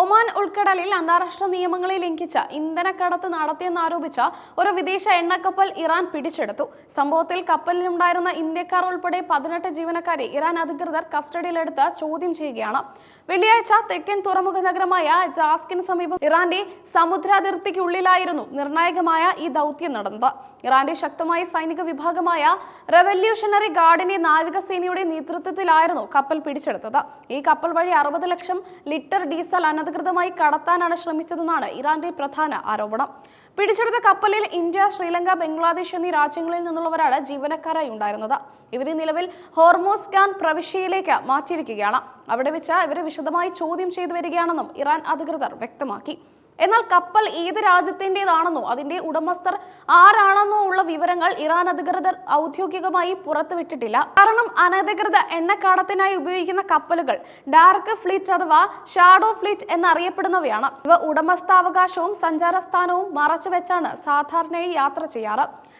Oman ഉൾക്കടലിൽ അന്താരാഷ്ട്ര നിയമങ്ങളെ ലംഘിച്ച ഇന്ധനക്കടത്ത് നടത്തിയെന്നാരോപിച്ച ഒരു വിദേശ എണ്ണക്കപ്പൽ ഇറാൻ പിടിച്ചെടുത്തു. സംഭവത്തിൽ കപ്പലിലുണ്ടായിരുന്ന ഇന്ത്യക്കാർ ഉൾപ്പെടെ പതിനെട്ട് ജീവനക്കാരെ ഇറാൻ അധികൃതർ കസ്റ്റഡിയിലെടുത്ത് ചോദ്യം ചെയ്യുകയാണ്. വെള്ളിയാഴ്ച തെക്കൻ തുറമുഖ നഗരമായ ജാസ്കിന് സമീപം ഇറാന്റെ സമുദ്രാതിർത്തിക്കുള്ളിലായിരുന്നു നിർണായകമായ ഈ ദൗത്യം നടന്നത്. ഇറാന്റെ ശക്തമായ സൈനിക വിഭാഗമായ റെവല്യൂഷണറി ഗാർഡിന്റെ നാവികസേനയുടെ നേതൃത്വത്തിലായിരുന്നു കപ്പൽ പിടിച്ചെടുത്തത്. ഈ കപ്പൽ വഴി അറുപത് ലക്ഷം ലിറ്റർ ഡീസൽ അനധികൃതമായി കടത്താനാണ് ശ്രമിച്ചതെന്നാണ് ഇറാന്റെ പ്രധാന ആരോപണം. പിടിച്ചെടുത്ത കപ്പലിൽ ഇന്ത്യ ശ്രീലങ്ക ബംഗ്ലാദേശ് എന്നീ രാജ്യങ്ങളിൽ നിന്നുള്ളവരാണ് ജീവനക്കാരായി ഉണ്ടായിരുന്നത്. ഇവരെ നിലവിൽ ഹോർമോസ് ഖാൻ പ്രവിശ്യയിലേക്ക് മാറ്റിയിരിക്കുകയാണ്. അവിടെ വെച്ച് ഇവരെ വിശദമായി ചോദ്യം ചെയ്തു വരികയാണെന്നും ഇറാൻ അധികൃതർ വ്യക്തമാക്കി. എന്നാൽ കപ്പൽ ഏത് രാജ്യത്തിന്റെതാണെന്നോ അതിന്റെ ഉടമസ്ഥർ ആരാണെന്നോ ഉള്ള വിവരങ്ങൾ ഇറാൻ അധികൃതർ ഔദ്യോഗികമായി പുറത്തുവിട്ടിട്ടില്ല. കാരണം അനധികൃത എണ്ണക്കാടത്തിനായി ഉപയോഗിക്കുന്ന കപ്പലുകൾ ഡാർക്ക് ഫ്ലീറ്റ് അഥവാ ഷാഡോ ഫ്ലീറ്റ് എന്നറിയപ്പെടുന്നവയാണ്. ഇവ ഉടമസ്ഥാവകാശവും സഞ്ചാരസ്ഥാനവും മറച്ചുവെച്ചാണ് സാധാരണയായി യാത്ര ചെയ്യാറ്.